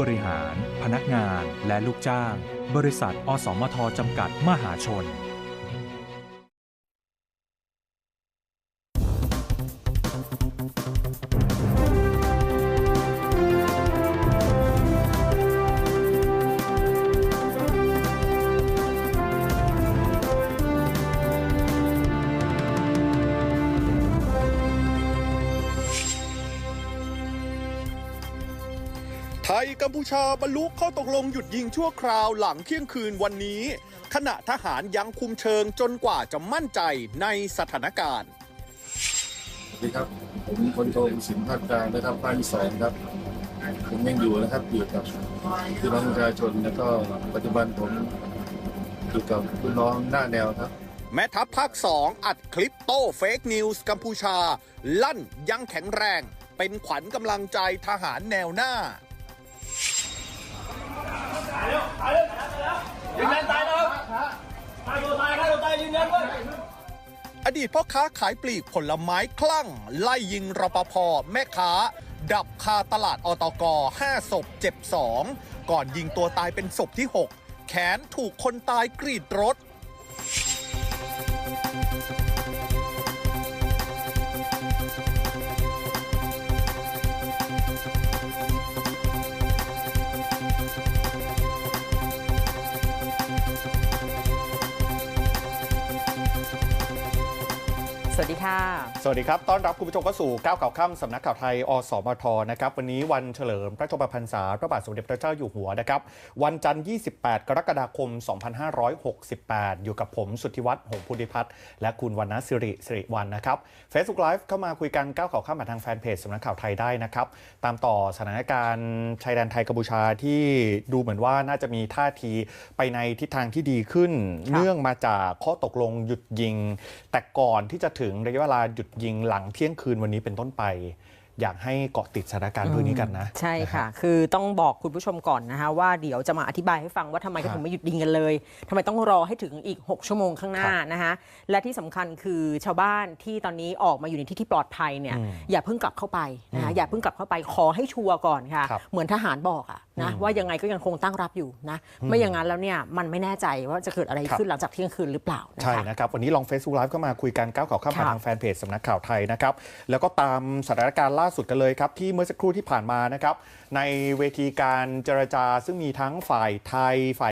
บริหาร พนักงาน และลูกจ้าง บริษัท อสมทจำกัด มหาชน ไทยกัมพูชาบรรลุข้อตกลงหยุดยิงชั่วคราวหลังเที่ยงคืนวันนี้ ขณะทหารยังคุมเชิงจนกว่าจะมั่นใจในสถานการณ์สวัสดีครับ ผมพลโทสินภาคกลางนะครับภาคที่สองครับ ผมยังอยู่นะครับอยู่กับพี่น้องประชาชนแล้วก็ปัจจุบันผมอยู่กับพี่น้องหน้าแนวครับ แม่ทัพภาค2อัดคลิปโต้เฟกนิวส์กัมพูชา ลั่นยังแข็งแรง เป็นขวัญกำลังใจทหารแนวหน้า ยืนยันตายนะครับตายตัวตายฆ่าตัวตายยืนยันว่าอดีตพ่อค้าขายปลีกผลไม้คลั่ง ไล่ยิงรปภแม่ค้า ดับคาตลาดอตก5ศพเจ็บ 2 ก่อนยิงตัวตายเป็นศพที่ 6 แขนถูกคนตายกรีดรถ สวัสดีค่ะ สวัสดีครับ ต้อนรับคุณผู้ชมเข้าสู่ก้าวข่าวค่ำสำนักข่าวไทย อสมท นะครับ วันนี้วันเฉลิมพระชนมพรรษา พระบาทสมเด็จพระเจ้าอยู่หัวนะครับ วันจันทร์ 28 กรกฎาคม 2568 อยู่กับผมสุทธิวัฒน์ หงส์พุทธิพัฒน์ และคุณวรรณศิริสิริวัลนะครับ Facebook Live เข้ามาคุยกันก้าวข่าวค่ำผ่านทางแฟนเพจสำนักข่าวไทยได้นะครับ ตามต่อสถานการณ์ชายแดนไทยกัมพูชาที่ดูเหมือนว่าน่าจะมีท่าทีไปในทิศทางที่ดีขึ้นค่ะเนื่องมาจากข้อตกลงหยุดยิง แต่ก่อนที่จะถึงระยะเวลาหยุดยิงหลังเที่ยงคืนวันนี้เป็นต้นไป อยากให้เกาะติดสถานการณ์เรื่องนี้กันนะ ใช่ค่ะนฮคือต้องบอกคุณผู้ชมก่อนนะคะว่าเดี๋ยวจะมาอธิบายให้ฟังว่าทำไมครัเขาบถึงไม่หยุดยิงกันเลยทำไมต้องรอให้ถึงอีก 6 ชั่วโมงข้างหน้าครับนะคะและที่สำคัญคือชาวบ้านที่ตอนนี้ออกมาอยู่ในที่ที่ปลอดภัยเนี่ยอืมอย่าเพิ่งกลับเข้าไปนะคะอืมอย่าเพิ่งกลับเข้าไปขอให้ชัวร์ก่อนค่ะครับเหมือนทหารบอกอะนะอืมว่ายังไงก็ยังคงตั้งรับอยู่นะไม่อย่างนั้นแล้วเนี่ยมันไม่แน่ใจว่าจะเกิดอะไรครับขึ้นหลังจากเที่ยงคืนหรือเปล่านะคะใช่นะครับวันนี้ลอง Facebook Live ก็มาคุยกันก้าวข่าวข้ามผ่านค่ะทางแฟนเพจสำนักข่าวไทยนะครับแล้วก็ตามสถานการณ์ล่าสุดกันเลยครับ ที่เมื่อสักครู่ที่ผ่านมานะครับ ในเวทีการเจรจาซึ่งมีทั้งฝ่ายไทยฝ่าย